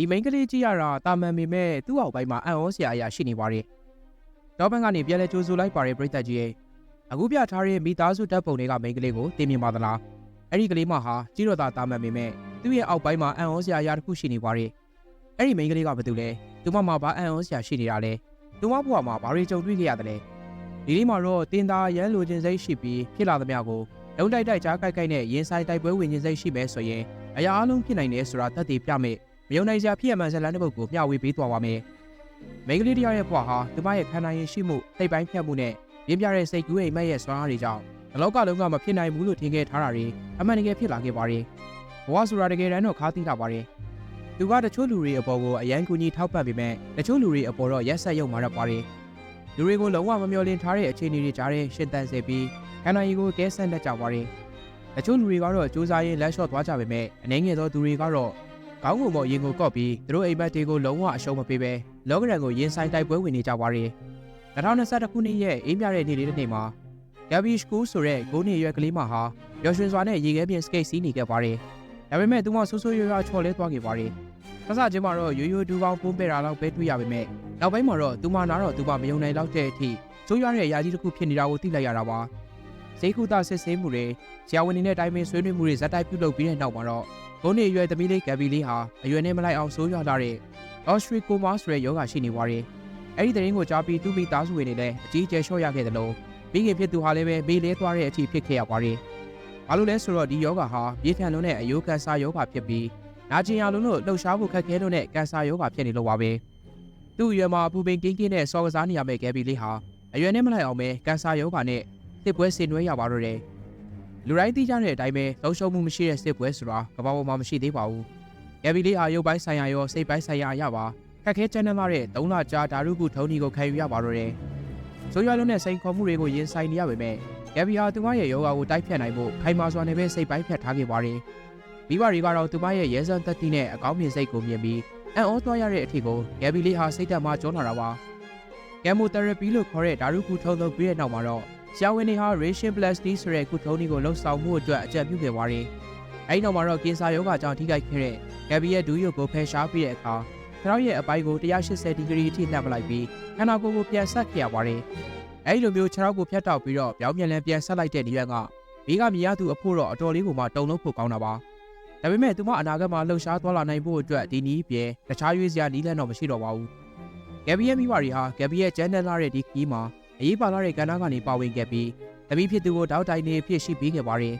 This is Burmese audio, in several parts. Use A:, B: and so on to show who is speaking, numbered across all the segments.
A: ဒီမိန်းကလေးကြည့်ရတာတာမန်ပေမဲ့သူ့အောက်ပိုင်းမှာအံ့ဩစရာအရာရှိနေပါတယ်တော့ဘန်ကနေပြန်လဲကြိုးဆိုလိုက်ပါတယ်ပြိတ္တကြီးရဲ့အခုပြထားတဲ့မိသားစုတပ်ပုံတွေကမိန်းကလေးကိုတင်မြင်ပါသလားအဲ့ဒီကလေးမဟာကြီးတော်သားတာမန်ပေမဲ့သူ့ရဲ့အောက်ပိုင်းမှာအံ့ဩစရာအရာတစ်ခုရှိနေပါတယ်အဲ့ဒီမိန်းကလေးကဘာတူလဲသူမမှာဘာအံ့ဩစရာရှိနေတာလဲသူမဘဝမှာဘာတွေကြုံတွေ့ခဲ့ရသလဲဒီလေးမှာတော့တင်သားရမ်းလိုချင်စိတ်ရှိပြီးဖြစ်လာသမျှကိုလုံးတိုက်တိုက်ကြားကြိုက်ကြိုက်နဲ့ရင်ဆိုင်တိုက်ပွဲဝင်ခြင်းစိတ်ရှိမယ်ဆိုရင်အရာအလုံးဖြစ်နိုင်တယ်ဆိုတာသက်သေပြမယ် မယုံနိုင်စရာဖြစ်ရမှန်ဇလန်တစ်ပုဒ်ကိုမျှဝေပေးသွားပါမယ်မိန်းကလေးတစ်ယောက်ရဲ့ဘဝဟာသူမရဲ့ခန္ဓာရင်ရှိမှုစိတ်ပိုင်းဖြတ်မှုနဲ့ရင်းပြတဲ့စိတ်ကူးအိမ်မက်ရဲ့စွမ်းအားတွေကြောင့်အလောကလုံးကမဖြစ်နိုင်ဘူးလို့ထင်ခဲ့ထားတာတွေအမှန်တကယ်ဖြစ်လာခဲ့ပါတယ်ဘဝဆိုတာတကယ်တမ်းတော့ခါးသိတာပါတယ်သူကတချို့လူတွေအပေါ်ကိုအရန်ကူညီထောက်ပံ့ပေမဲ့တချို့လူတွေအပေါ်တော့ရက်ဆက်ရုံမာရပါတယ်လူတွေကိုလုံးဝမမျှော်လင့်ထားတဲ့အခြေအနေတွေကြားထဲရှင်းတန်စေပြီးခန္ဓာရည်ကိုကဲဆန့်တတ်ကြပါတယ်တချို့လူတွေကတော့စူးစမ်းရင်းလက်လျှော့သွားကြပေမဲ့အနေငယ်သောသူတွေကတော့ ကောင်းကုန်ပေါ်ရင်ကိုကော့ပြီးသူတို့အိမ်မက်တွေကိုလုံးဝအရှုံးမပေးပဲလောကရန်ကိုရင်ဆိုင်တိုက်ပွဲဝင်နေကြပါတယ်2021ခုနှစ်ရဲ့အေးမြတဲ့နေ့လေးတစ်နေ့မှာ Gabby School ဆိုတဲ့ဂိုးနေရွက်ကလေးမဟာပျော်ရွှင်စွာနဲ့ရေခဲပြင်စကိတ်စီးနေခဲ့ပါတယ်။ဒါပေမဲ့သူမဆိုးဆိုးရွားရွားချော်လဲသွားခဲ့ပါတယ်။စစချင်းမှာတော့ရိုးရိုးဒူပေါင်းပုံးပယ်တာလောက်ပဲတွေ့ရပေမဲ့နောက်ပိုင်းမှာတော့သူမနာတော့သူမမယုံနိုင်တော့တဲ့အထိကျိုးရွားတဲ့ယာကြီးတစ်ခုဖြစ်နေတာကိုသိလိုက်ရတာပါ။စိတ်ကူတာစစ်ဆေးမှုတွေဆရာဝန်တွေနဲ့တိုင်းပင်ဆွေးနွေးမှုတွေဇက်တိုက်ပြုလုပ်ပြီးတဲ့နောက်မှာတော့ ဂိုးနေရွယ်သမီးလေး Gabby လေးဟာအရွယ်နဲ့မလိုက်အောင်ဆိုးရွားလာတဲ့ Ostricoma ဆိုတဲ့ယောဂရှိနေပါတယ်။အဲ့ဒီသတင်းကိုကြားပြီးသူမိသားစုဝင်တွေလည်းအကြီးအကျယ်လျှော့ရခဲ့တယ်လို့မိခင်ဖြစ်သူဟာလည်းပဲမေးလဲသွားတဲ့အထိဖြစ်ခဲ့ရပါတယ်။ဘာလို့လဲဆိုတော့ဒီယောဂါဟာပြေးထန်လုံးတဲ့အယိုးကန်ဆာယောဂါဖြစ်ပြီးနာကျင်ရလုံးလို့လှုပ်ရှားဖို့ခက်ခဲလို့နဲ့ကန်ဆာယောဂါဖြစ်နေလို့ပါပဲ။သူ့အရွယ်မှာအပူပင်ကင်းကင်းနဲ့စော်ကစားနေရမယ့်ကဲဘီလေးဟာအရွယ်နဲ့မလိုက်အောင်ပဲကန်ဆာယောဂါနဲ့စစ်ပွဲဆင်နွှဲရပါတော့တယ်။ လူတိုင်းသိကြတဲ့အတိုင်းပဲလုံရှုံမှုမရှိတဲ့စစ်ပွဲဆိုတာကမ္ဘာပေါ်မှာမရှိသေးပါဘူး။ကဲဘီလေးဟာရုပ်ပိုင်းဆိုင်ရာရောစိတ်ပိုင်းဆိုင်ရာအရပါခက်ခဲချမ်းသာတဲ့၃လကြာဓာရုကုထုံးဒီကိုခံယူရပါတော့တယ်။ဆိုရွာလုံးနဲ့စိန်ခေါ်မှုတွေကိုရင်ဆိုင်နေရပေမဲ့ဂက်ဘီဟာသူမရဲ့ယောဂါကိုတိုက်ဖြတ်နိုင်ဖို့ခိုင်မာစွာနဲ့ပဲစိတ်ပိုင်းဖြတ်ထားခဲ့ပါတယ်။မိဘတွေကတော့သူမရဲ့ရဲစွမ်းသက်သီးနဲ့အကောင်းမြင်စိတ်ကိုမြင်ပြီးအံ့ဩသွားရတဲ့အထီကိုဂက်ဘီလေးဟာစိတ်သက်မှကျောလာတာပါ။ကယ်မိုသီရပီလို့ခေါ်တဲ့ဓာတုကုထုံးသုံးပြီးတဲ့နောက်မှာတော့ ဆရာဝန်တွေဟာ ration plastic ဆိုတဲ့ကုထုံးတွေကိုလှုပ်ဆောင်မှုအတွက်အကြံပြုခဲ့ပါတယ်။အဲဒီနောက်မှာတော့ကင်ဆာယောဂါကြောင့်ထိခိုက်ခဲ့တဲ့ဂက်ဘီရဲ့ဒူးရုပ်ကိုဖယ်ရှားပြီးတဲ့အခါခရောက်ရဲ့အပိုင်းကို180ဒီဂရီအထိနှပ်ပလိုက်ပြီးခန္ဓာကိုယ်ကိုပြန်ဆက်ခဲ့ရပါတယ်။အဲဒီလိုမျိုးခြေထောက်ကိုဖြတ်တောက်ပြီးတော့ပြောင်းပြန်လဲပြန်ဆက်လိုက်တဲ့နေရက်ကဘေးကမြည်ရသူအဖို့တော့အတော်လေးကိုမှတုံလုံးဖို့ကောင်းတာပါဒါပေမဲ့သူမအနာဂတ်မှာလှုပ်ရှားသွားလာနိုင်ဖို့အတွက်ဒီနီးပြေတခြားရွေးစရာနီးလန်းတော့မရှိတော့ပါဘူးဂက်ဘီရဲ့မိဘတွေဟာဂက်ဘီရဲ့ကျန်းတဲ့လာတဲ့ဒီခီးမှာ အရေးပါလာတဲ့ကဏ္ဍကနေပါဝင်ခဲ့ပြီးတမီးဖြစ်သူကိုတောက်တိုင်နေဖြစ်ရှိပေးခဲ့ပါတယ်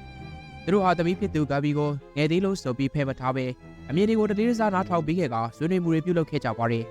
A: သူတို့ဟာတမီးဖြစ်သူဂက်ဘီကိုငယ်သေးလို့ဆိုပြီးဖယ်မထားပဲအမြင်တွေကိုတတိယစားနားထောင်ပေးခဲ့ကဆွေးနွေးမှုတွေပြုလုပ်ခဲ့ java ပါတယ်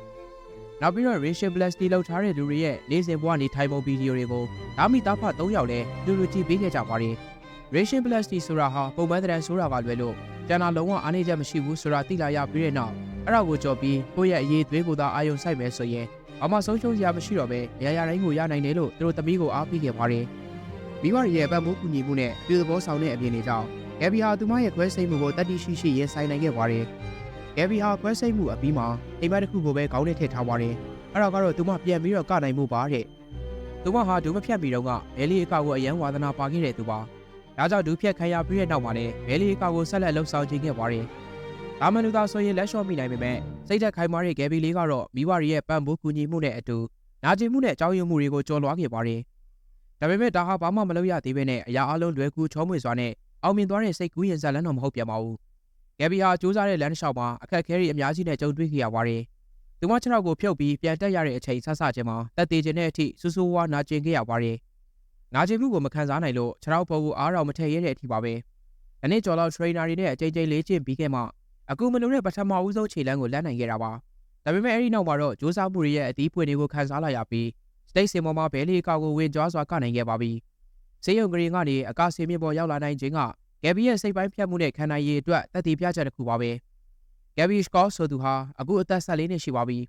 A: နောက်ပြီးတော့ Ration Plasty လောက်ထားတဲ့လူတွေရဲ့နေစဉ်ဘဝနေထိုင်ပုံဗီဒီယိုတွေကိုဓာမီသားဖတ်၃ယောက်လဲလူလူကြည့်ပေးခဲ့ကြပါတယ်။ Ration Plasty ဆိုတာဟာပုံမှန်တဲ့ဆိုတာကလွယ်လို့ကျန်တာလုံးဝအားနည်းချက်မရှိဘူးဆိုတာသိလာရပြီးတဲ့နောက်အဲ့ဒါကိုကြော်ပြီးကိုယ့်ရဲ့အရေးသွေးကိုသာအာယုံစိုက်မယ်ဆိုရင် အမဆုံးရှုံးစရာမရှိတော့ပဲရရတိုင်းကိုရနိုင်တယ်လို့သူတို့သမီးကိုအားပေးခဲ့ပါတယ်။မိဘတွေရဲ့ပတ်မိုးကူညီမှုနဲ့ပြည်သဘောဆောင်တဲ့အပြင်တွေကြောင့်ဂက်ဘီဟာသူမရဲ့ခွဲစိတ်မှုကိုတတိရှိရှိရင်ဆိုင်နိုင်ခဲ့ပါတယ်။ဂယ်ဘီဟာခွဲစိတ်မှုအပြီးမှာအိမ်မက်တစ်ခုကိုပဲခေါင်းနဲ့ထည့်ထားပါတယ်။အဲ့ဒါကတော့သူမပြန်ပြီးတော့ကနိုင်မှုပါတဲ့။သူမဟာဒူးမဖြတ်ပြီးတော့ကဘဲလီအကောက်ကိုအရန်ဝါသနာပါခဲ့တဲ့သူပါ။ဒါကြောင့်ဒူးဖြတ်ခံရပြီးတဲ့နောက်မှာလည်းဘဲလီအကောက်ကိုဆက်လက်လှုပ်ဆောင်ခြင်းခဲ့ပါတယ်။ဒါမှမဟုတ်သာဆိုရင်လက်လျှော့မိနိုင်ပေမဲ့ စိတ်သက်ခိုင်မာတဲ့ဂယ်ဘီလေးကတော့မိဘတွေရဲ့ပံ့ပိုးကူညီမှုနဲ့အတူနာကျင်မှုနဲ့အကြောင်းရင်းမှုတွေကိုကျော်လွှားခဲ့ပါတယ်။ဒါပေမဲ့ဒါဟာဘာမှမလုပ်ရသေးဘဲနဲ့အရာအလုံးလွယ်ကူချောမွေ့စွာနဲ့အောင်မြင်သွားတဲ့စိတ်ကူးရင်ဇာလန်းတော်မဟုတ်ပြန်ပါဘူး။ဂယ်ဘီဟာစူးစမ်းတဲ့လမ်းတစ်လျှောက်မှာအခက်အခဲတွေအများကြီးနဲ့ကြုံတွေ့ခဲ့ရပါတယ်။သူမခြေထောက်ကိုဖြုတ်ပြီးပြန်တက်ရတဲ့အချိန်ဆဆချင်းမှာတက်သေးခြင်းတဲ့အထိစူးစူးဝါးနာကျင်ခဲ့ရပါတယ်။နာကျင်မှုကိုမခံစားနိုင်လို့ခြေထောက်ပေါ်ကိုအားတော်မထည့်ရတဲ့အထိပါပဲ။ဒီနေ့ကျော်လောက် trainer တွေနဲ့အကြိမ်ကြိမ်လေ့ကျင့်ပြီးခဲ့မှ အခုမလုံတဲ့ပထမဦးဆုံးခြေလမ်းကိုလမ်းနိုင်ခဲ့တာပါ။ဒါပေမဲ့အဲ့ဒီနောက်မှာတော့စူးစမ်းမှုတွေရဲ့အသီးပွင့်တွေကိုခံစားလာရပြီးစတိတ်စင်ပေါ်မှာဘဲလီအကောက်ကိုဝင်ကြွားစွာကနိုင်ခဲ့ပါပြီ။စေယုံဂရီကနေအကားစင်မြင့်ပေါ်ရောက်လာနိုင်ခြင်းကဂယ်ဘီရဲ့စိတ်ပိုင်းဖြတ်မှုနဲ့ခန္ဓာရည်အတွက်တည်တည်ပြချက်တစ်ခုပါပဲဂယ်ဘီစကော့ဆိုသူဟာအခုအသက်14နှစ်ရှိပါပြီ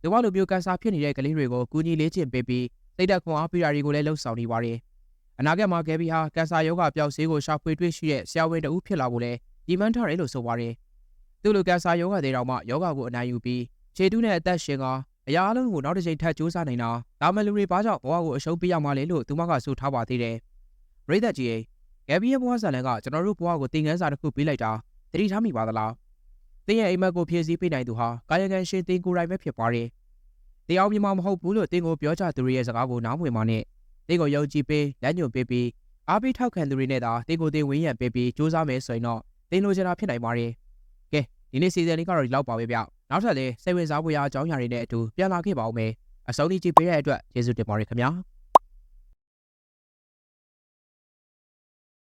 A: ဒီဘလိုမျိုးကန်ဆာဖြစ်နေတဲ့ကလေးတွေကိုကူညီလေးချင်ပေးပြီးစိတ်ဓာတ်ခွန်အားပေးတာတွေကိုလည်းလှုပ်ဆောင်နေပါတယ်အနာဂတ်မှာဂယ်ဘီဟာကန်ဆာရောဂါပျောက်ဆေးကိုရှာဖွေတွေ့ရှိတဲ့ဆရာဝန်တဦးဖြစ်လာဖို့လည်းဒီမှန်းထားတယ်လို့ဆိုပါတယ် သူ့လိုကန်ဆာရောဂါတွေတောင်မှယောဂါကိုအနိုင်ယူပြီးခြေတူးနဲ့အသက်ရှင်ကအရာအလုံးကိုနောက်တစ်ချိန်ထပ်ကြိုးစားနိုင်တာဒါမှလူတွေဘာကြောင့်ဘဝကိုအရှုံးပေးရမှာလဲလို့သူမကဆိုထားပါသေးတယ်ရိတ်သက်ကြီးဂယ်ဘီရဲ့ဘဝဇာလန်ကကျွန်တော်တို့ဘဝကိုသင်ခန်းစာတစ်ခုပေးလိုက်တာသတိထားမိပါသလားသတင်းရဲ့အိမ်မက်ကိုဖြည့်ဆည်းပေးနိုင်သူဟာကာယကံရှင်တင်းကိုယ်တိုင်ပဲဖြစ်ပါတယ်တရားမြင်မှာမဟုတ်ဘူးလို့တင်းကိုပြောကြသူတွေရဲ့စကားကိုနားမဝင်ပါနဲ့တင်းကိုယုံကြည်ပေးလက်ညှို့ပေးပြီးအားပေးထောက်ခံသူတွေနဲ့သာတင်းကိုတင်းဝင်းရံပေးပြီးစူးစမ်းမယ်ဆိုရင်တော့တင်းလိုချင်တာဖြစ်နိုင်ပါတယ်ကဲ ဒီနေ့စီဇန်လေးကတော့ဒီလောက်ပါပဲဗျနောက်ထပ်လည်းစိတ်ဝင်စားဖို့ရအကြောင်းအရာတွေနဲ့အတူပြန်လာခဲ့ပါဦးမယ်အဆုံးထိကြည့်ပေးတဲ့အတွက်ကျေးဇူးတင်ပါတယ်ခင်ဗျာ